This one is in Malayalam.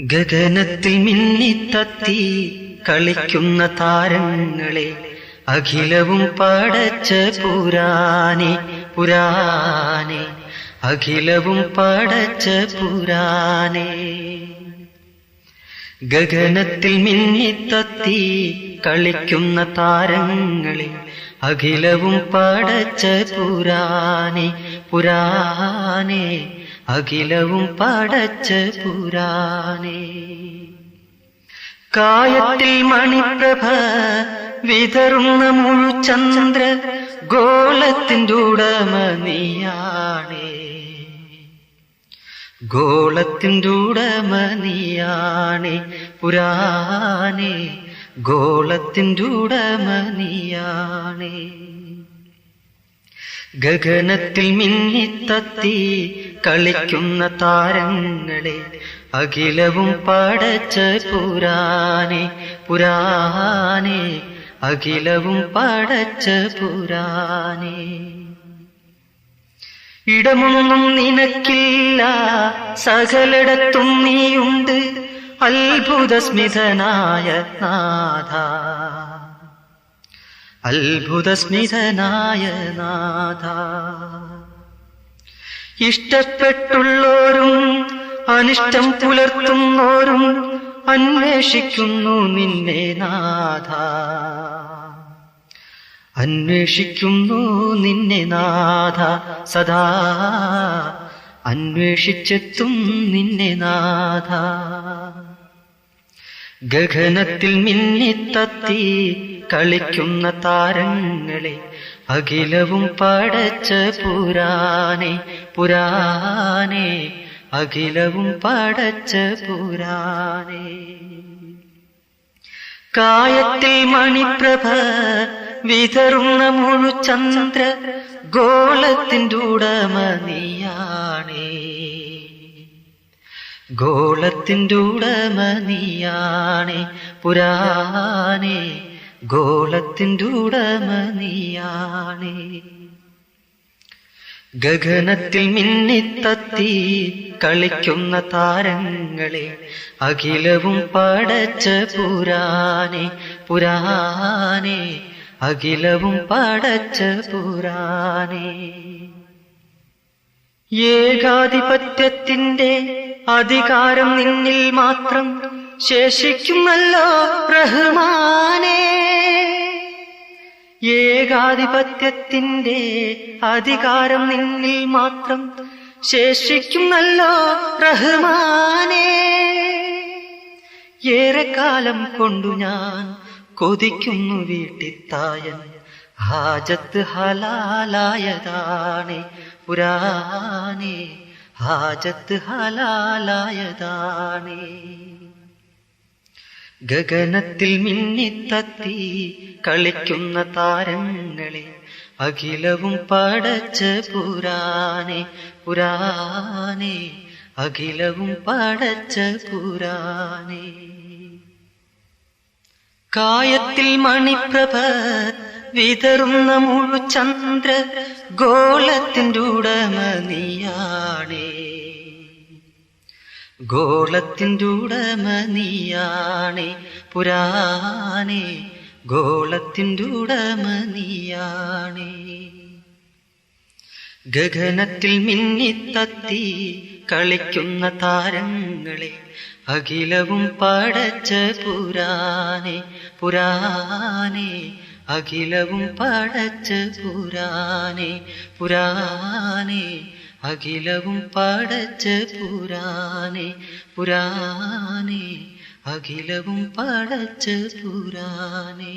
ഗഗനത്തിൽ മിന്നിത്തത്തി കളിക്കുന്ന താരങ്ങളെ അഖിലവും പടച്ച പുരാനെ പുരാനെ അഖിലവും പടച്ച പുരാനെ. ഗഗനത്തിൽ മിന്നിത്തത്തി കളിക്കുന്ന താരങ്ങളെ അഖിലവും പടച്ച പുരാനെ പുരാനെ അഖിലവും പടച്ച പുരാനേ കായത്തിൽ മണിപ്രഭ വിതറുന്ന മുഴുചന്ദ്ര ഗോളത്തിന്റെ ഉടമ നീയാണേ. ഗോളത്തിന്റെ ഉടമ നീയാണേ പുരാണേ. ഗോളത്തിന്റെ ഉടമ നീയാണേ. ഗഗനത്തിൽ മിന്നിത്തത്തി കളിക്കുന്ന താരങ്ങളെ അഖിലവും പടച്ച പുരാനെ പുരാനെ അഖിലവും പടച്ച പുരാനെ. ഇടമൊന്നും നിനക്കില്ല സകലിടത്തും നീയുണ്ട് അത്ഭുത സ്മിതനായ നാഥ. അത്ഭുത സ്മിതനായ നാഥ. ഇഷ്ടപ്പെട്ടുള്ളോരും അനിഷ്ടം പുലർത്തുന്നോരും അന്വേഷിക്കുന്നു നിന്നെ നാഥ. അന്വേഷിക്കുന്നു നിന്നെ നാഥ സദാ. അന്വേഷിച്ചെത്തും നിന്നെ നാഥ. ഗഗനത്തിൽ മിന്നിത്തത്തി കളിക്കുന്ന താരങ്ങളെ അഖിലവും പടച്ച പുരാനെ പുരാനെ അഖിലവും പടച്ച പുരാനെ കായത്തിൽ മണിപ്രഭ വിതറുന്ന മുഴുചന്ദ്ര ഗോളത്തിന്റെ ഉടമ നീയാണേ. ഗോളത്തിന്റെ ഉടമ നീയാണേ പുരാനെ ഗോളത്തിന്റെ ഉടമ ഗഗനത്തിൽ മിന്നിത്തത്തി കളിക്കുന്ന താരങ്ങളെ അഖിലവും പടച്ച പുരാനെ പുരാനെ അഖിലവും പടച്ച പുരാനെ. ഏകാധിപത്യത്തിന്റെ അധികാരം നിന്നിൽ മാത്രം ശേഷിക്കുന്നല്ലോ റഹ്മാനേ. ഏകാധിപത്യത്തിന്റെ അധികാരം നിന്നിൽ മാത്രം ശേഷിക്കുന്നല്ലോ റഹ്മാനേ. ഏറെക്കാലം കൊണ്ടു ഞാൻ കൊതിക്കുന്നു വീട്ടിത്തായൻ. ഹാജത്ത് ഹലാലായതാണ് പുരാനേ ഹാജത്ത് ഹലാലായതാണ്. ഗഗനത്തിൽ മിന്നിത്തത്തി കളിക്കുന്ന താരങ്ങളെ അഖിലവും പടച്ച പുരാനെ പുരാനെ അഖിലവും പടച്ച പുരാനെ കായത്തിൽ മണിപ്രഭ വിതറുന്ന മുഴുചന്ദ്ര ഗോളത്തിന്റെ ഉടമ നീയാണേ. ഗോളത്തിന്റെ ഉടമ നീയാണേ പുരാനെ ഗോളത്തിന്റെ ഉടമ നീയാണേ ഗഗനത്തിൽ മിന്നിത്തത്തി കളിക്കുന്ന താരങ്ങളെ അഖിലവും പടച്ച പുരാനെ പുരാനെ അഖിലവും പടച്ച പുരാനെ പുരാനെ അഖിലവും പടച്ച പുരാനെ പുരാനെ അഖിലവും പടച്ച പുരാനെ